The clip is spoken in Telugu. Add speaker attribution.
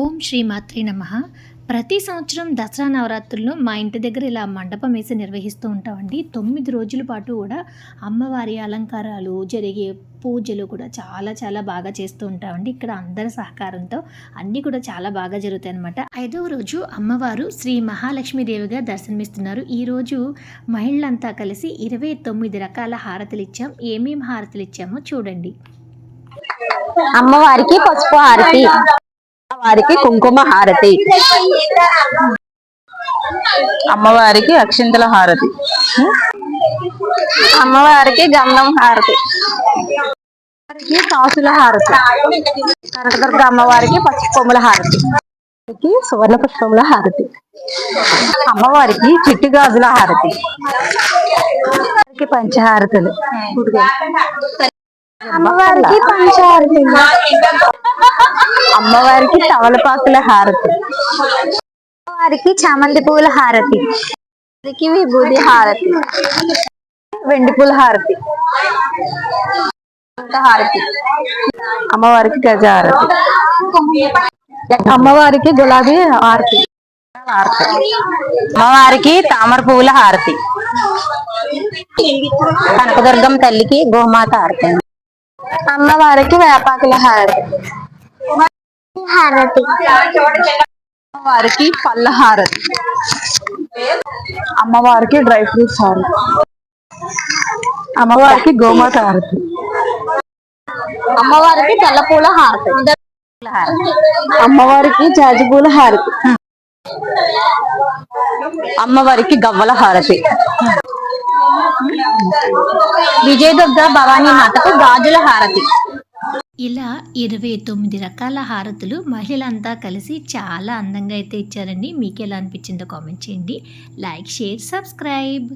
Speaker 1: ఓం శ్రీ మాత్రి నమ. ప్రతి సంవత్సరం దసరా నవరాత్రుల్లో మా ఇంటి దగ్గర ఇలా మండపం వేసి నిర్వహిస్తూ ఉంటామండి. తొమ్మిది రోజుల పాటు కూడా అమ్మవారి అలంకారాలు జరిగే పూజలు కూడా చాలా చాలా బాగా చేస్తూ ఉంటామండి. ఇక్కడ అందరి సహకారంతో అన్నీ కూడా చాలా బాగా జరుగుతాయి అనమాట ఐదవ రోజు అమ్మవారు శ్రీ మహాలక్ష్మీదేవిగా దర్శనమిస్తున్నారు. ఈ రోజు మహిళలంతా కలిసి ఇరవై తొమ్మిది రకాల హారతులు ఇచ్చాం. ఏమేమి హారతులు ఇచ్చామో చూడండి.
Speaker 2: అమ్మవారికి పసుపు హారతి. వారికి కుంకుమ హారతి.
Speaker 3: అమ్మవారికి అక్షింతల హారతి.
Speaker 2: అమ్మవారికి గంధం హారతి. అమ్మవారికి కాసుల హారతి. కనకదుర్గ అమ్మవారికి పసుపు కొమ్ముల హారతి. అమ్మవారికి సువర్ణ పుష్పముల హారతి. అమ్మవారికి చిట్టి గాజుల హారతి. అమ్మవారికి పంచహారతులు. అమ్మవారికి పంచహారతి అమ్మవారికి తవలపాకుల హారతి. అమ్మవారికి చామంతి పూల హారతి. విభూది హారతి. వెండి పూల హారతి. హారతి.
Speaker 3: అమ్మవారికి గజ హారతి.
Speaker 2: అమ్మవారికి గులాబీ హారతి. అమ్మవారికి తామర పువ్వుల హారతి. కనకదుర్గం తల్లికి గోమాత హారతి. అమ్మవారికి వేపాకుల హారతి. హారతి.
Speaker 3: అమ్మవారికి పళ్ళ హారతి. అమ్మవారికి డ్రై ఫ్రూట్స్ హారతి. అమ్మవారికి గోమాత హారతి.
Speaker 2: అమ్మవారికి తెల్లపూల హారతి.
Speaker 3: అమ్మవారికి జాజిపూల హారతి. అమ్మవారికి గవ్వల హారతి.
Speaker 2: విజయదుర్గ భవానీ మాతకు గాజుల హారతి.
Speaker 1: ఇలా ఇరవై తొమ్మిది రకాల హారతులు మహిళలంతా కలిసి చాలా అందంగా అయితే ఇచ్చారండి. మీకు ఎలా అనిపించిందో కామెంట్ చేయండి. Like share subscribe.